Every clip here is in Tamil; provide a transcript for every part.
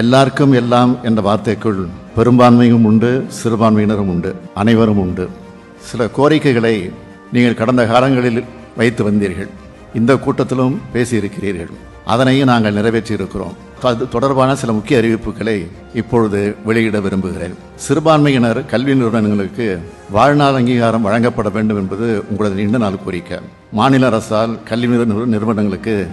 எல்லாருக்கும் எல்லாம் என்ற வார்த்தைக்குள் பெரும்பான்மையும் உண்டு சிறுபான்மையினரும் உண்டு அனைவரும் உண்டு. சில கோரிக்கைகளை நீங்கள் கடந்த காலங்களில் வைத்து வந்தீர்கள். இந்த கூட்டத்திலும் பேசியிருக்கிறீர்கள். அதனையும் நாங்கள் நிறைவேற்றியிருக்கிறோம். அது தொடர்பான சில முக்கிய அறிவிப்புகளை இப்பொழுது வெளியிட விரும்புகிறேன். சிறுபான்மையினர் கல்வி நிறுவனங்களுக்கு வாழ்நாள் அங்கீகாரம் வழங்கப்பட வேண்டும் என்பது உங்களது நீண்ட நாள் கோரிக்கை. மாநில அரசால் கல்வி நிறுவன நிறுவனங்களுக்கு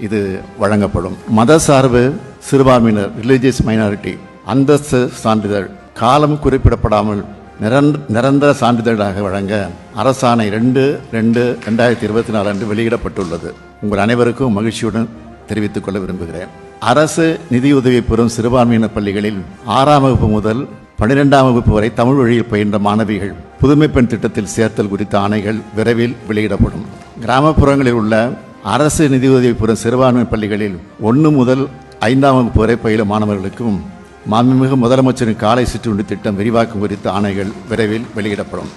இது வழங்கப்படும். மத சார்பு சிறுபான்மையினர் ரிலீஜியஸ் மைனாரிட்டி அந்தஸ்து சான்றிதழ் காலம் குறிப்பிடப்படாமல் நிரந்த நிரந்தர சான்றிதழாக வழங்க அரசாணை ரெண்டு ரெண்டு ரெண்டாயிரத்தி இருபத்தி நாலு அன்று வெளியிடப்பட்டுள்ளது. உங்கள் அனைவருக்கும் மகிழ்ச்சியுடன் தெரிவித்துக் கொள்ள விரும்புகிறேன். அரசு நிதியுதவி பெறும் சிறுபான்மையினர் பள்ளிகளில் ஆறாம் வகுப்பு முதல் பன்னிரெண்டாம் வகுப்பு வரை தமிழ் வழியில் பயின்ற மாணவிகள் புதுமை பெண் திட்டத்தில் சேர்த்தல் குறித்த ஆணைகள் விரைவில் வெளியிடப்படும். கிராமப்புறங்களில் உள்ள அரசு நிதியுதவி பெறும் சிறுபான்மை பள்ளிகளில் ஒன்று முதல் ஐந்தாம் வகுப்பு வரை பயிலும் மாணவர்களுக்கும் மாண்புமிகு முதலமைச்சரின் காலை சிற்றுண்டி திட்டம் விரிவாக்கம் குறித்த ஆணைகள் விரைவில் வெளியிடப்படும்.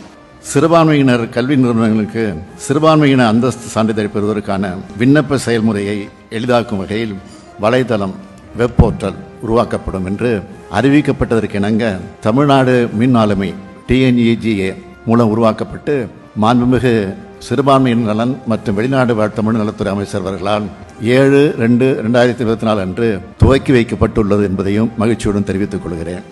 சிறுபான்மையினர் கல்வி நிறுவனங்களுக்கு சிறுபான்மையின அந்தஸ்து சான்றிதழ் பெறுவதற்கான விண்ணப்ப செயல்முறையை எளிதாக்கும் வகையில் வலைதளம் வெப் போர்ட்டல் உருவாக்கப்படும் என்று அறிவிக்கப்பட்டதற்கு இணங்க தமிழ்நாடு மின் ஆளுமை டிஎன்இஜிஏ மூலம் உருவாக்கப்பட்டு மாண்புமிகு சிறுபான்மையின் நலன் மற்றும் வெளிநாடு வாழ் தமிழ் நலத்துறை அமைச்சர் அவர்களால் ஏழு ரெண்டு ரெண்டாயிரத்தி இருபத்தி நாலு அன்று துவக்கி வைக்கப்பட்டுள்ளது என்பதையும் மகிழ்ச்சியுடன் தெரிவித்துக் கொள்கிறேன்.